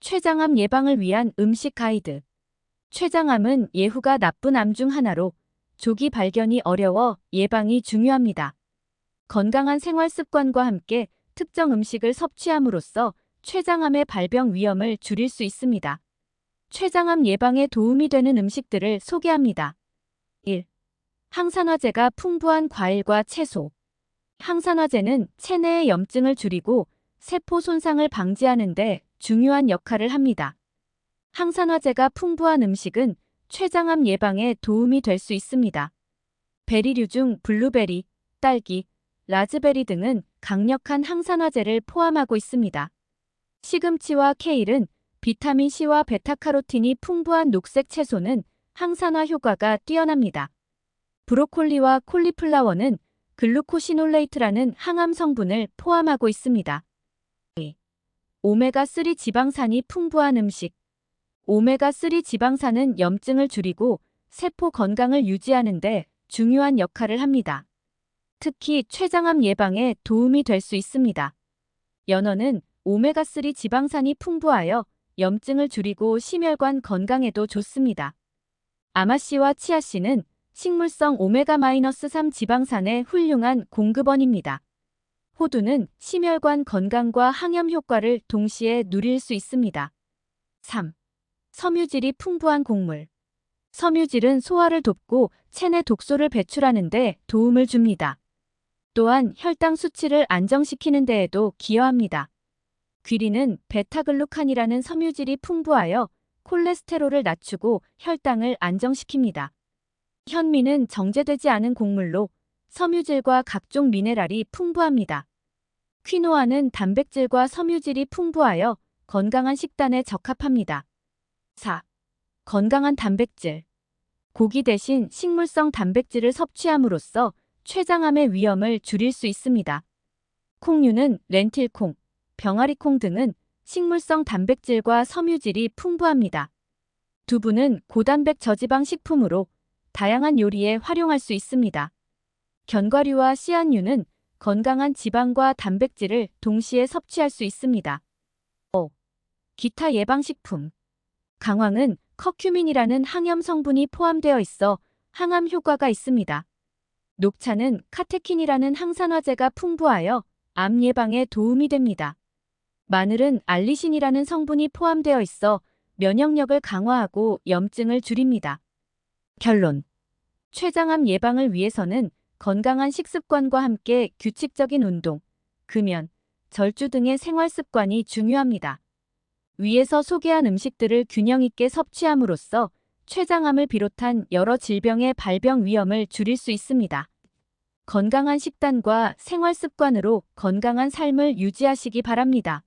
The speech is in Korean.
췌장암 예방을 위한 음식 가이드. 췌장암은 예후가 나쁜 암 중 하나로 조기 발견이 어려워 예방이 중요합니다. 건강한 생활 습관과 함께 특정 음식을 섭취함으로써 췌장암의 발병 위험을 줄일 수 있습니다. 췌장암 예방에 도움이 되는 음식들을 소개합니다. 1. 항산화제가 풍부한 과일과 채소. 항산화제는 체내의 염증을 줄이고 세포 손상을 방지하는 데 중요한 역할을 합니다. 항산화제가 풍부한 음식은 췌장암 예방에 도움이 될 수 있습니다. 베리류 중 블루베리, 딸기, 라즈베리 등은 강력한 항산화제를 포함하고 있습니다. 시금치와 케일은 비타민 C와 베타카로틴이 풍부한 녹색 채소는 항산화 효과가 뛰어납니다. 브로콜리와 콜리플라워는 글루코시놀레이트라는 항암 성분을 포함하고 있습니다. 오메가3 지방산이 풍부한 음식. 오메가3 지방산은 염증을 줄이고 세포 건강을 유지하는 데 중요한 역할을 합니다. 특히 췌장암 예방에 도움이 될 수 있습니다. 연어는 오메가3 지방산이 풍부하여 염증을 줄이고 심혈관 건강에도 좋습니다. 아마씨와 치아씨는 식물성 오메가-3 지방산의 훌륭한 공급원입니다. 호두는 심혈관 건강과 항염 효과를 동시에 누릴 수 있습니다. 3. 섬유질이 풍부한 곡물. 섬유질은 소화를 돕고 체내 독소를 배출하는 데 도움을 줍니다. 또한 혈당 수치를 안정시키는 데에도 기여합니다. 귀리는 베타글루칸이라는 섬유질이 풍부하여 콜레스테롤을 낮추고 혈당을 안정시킵니다. 현미는 정제되지 않은 곡물로 섬유질과 각종 미네랄이 풍부합니다. 퀴노아는 단백질과 섬유질이 풍부하여 건강한 식단에 적합합니다. 4. 건강한 단백질. 고기 대신 식물성 단백질을 섭취함으로써 췌장암의 위험을 줄일 수 있습니다. 콩류는 렌틸콩, 병아리콩 등은 식물성 단백질과 섬유질이 풍부합니다. 두부는 고단백 저지방 식품으로 다양한 요리에 활용할 수 있습니다. 견과류와 씨앗류는 건강한 지방과 단백질을 동시에 섭취할 수 있습니다. 5. 기타 예방식품. 강황은 커큐민이라는 항염 성분이 포함되어 있어 항암 효과가 있습니다. 녹차는 카테킨이라는 항산화제가 풍부하여 암 예방에 도움이 됩니다. 마늘은 알리신이라는 성분이 포함되어 있어 면역력을 강화하고 염증을 줄입니다. 결론. 췌장암 예방을 위해서는 건강한 식습관과 함께 규칙적인 운동, 금연, 절주 등의 생활 습관이 중요합니다. 위에서 소개한 음식들을 균형 있게 섭취함으로써 췌장암을 비롯한 여러 질병의 발병 위험을 줄일 수 있습니다. 건강한 식단과 생활 습관으로 건강한 삶을 유지하시기 바랍니다.